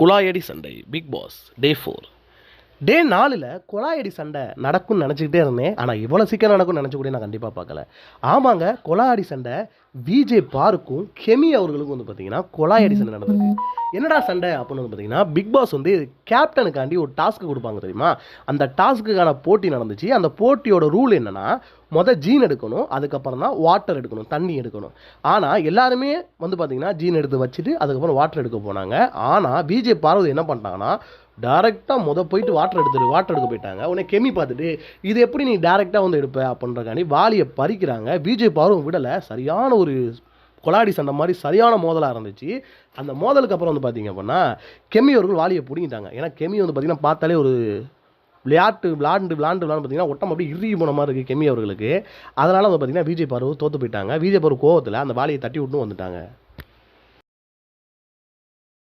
குழாயடி சண்டை Bigg Boss day four day நாலில் குழாயடி சண்டை நடக்கும்னு நினச்சிக்கிட்டே இருந்தேன். ஆனால் இவ்வளோ சீக்கிரம் நடக்கும்னு நினச்சி கூட நான் கண்டிப்பாக பார்க்கல. ஆமாங்க குழாயடி சண்டை விஜே பாருக்கும் கெமி அவர்களுக்கும் வந்து பார்த்தீங்கன்னா குழாயடி சண்டை நடந்திருக்கு. என்னடா சண்டை அப்படின்னு வந்து பார்த்தீங்கன்னா பிக் பாஸ் வந்து கேப்டனுக்காண்டி ஒரு டாஸ்க் கொடுப்பாங்க தெரியுமா? அந்த டாஸ்க்குக்கான போட்டி நடந்துச்சு. அந்த போட்டியோட ரூல் என்னன்னா மொதல் ஜீன் எடுக்கணும் அதுக்கப்புறம் தான் வாட்டர் எடுக்கணும் தண்ணி எடுக்கணும். ஆனால் எல்லாருமே வந்து பார்த்தீங்கன்னா ஜீன் எடுத்து வச்சுட்டு அதுக்கப்புறம் வாட்டர் எடுக்க போனாங்க. ஆனால் பிஜே பார்வதி என்ன பண்ணிட்டாங்கன்னா டேரெக்டாக முத போயிட்டு வாட்டர் எடுத்துட்டு வாட்டர் எடுக்க போயிட்டாங்க. உடனே கெமி பார்த்துட்டு இது எப்படி நீ டேரெக்டாக வந்து எடுப்ப? அப்படின்றக்காண்டி வாலியை பறிக்கிறாங்க. பிஜே பார்வம் விடலை. சரியான ஒரு ஒரு கொலாடி சண்டை மாதிரி சரியான மோதலாக இருந்துச்சு. அந்த மோதலுக்கு அப்புறம் வந்து பார்த்தீங்க அப்படின்னா கெமி அவர்கள் வாலியை பிடிங்கிட்டாங்க. ஏன்னா கெமி வந்து பார்த்தீங்கன்னா பார்த்தாலே ஒரு விளையாட்டு விளாண்டு விளாண்டு விளாண்டு பார்த்தீங்கன்னா ஒட்டம் அப்படியே இறுகி போன மாதிரி இருக்குது கெமி அவர்களுக்கு. அதனால் வந்து பார்த்தீங்கன்னா விஜய் பார்வ தோற்று போயிட்டாங்க. விஜய் பார்வ கோவத்தில் அந்த வாலியை தட்டி விட்டு வந்துட்டாங்க.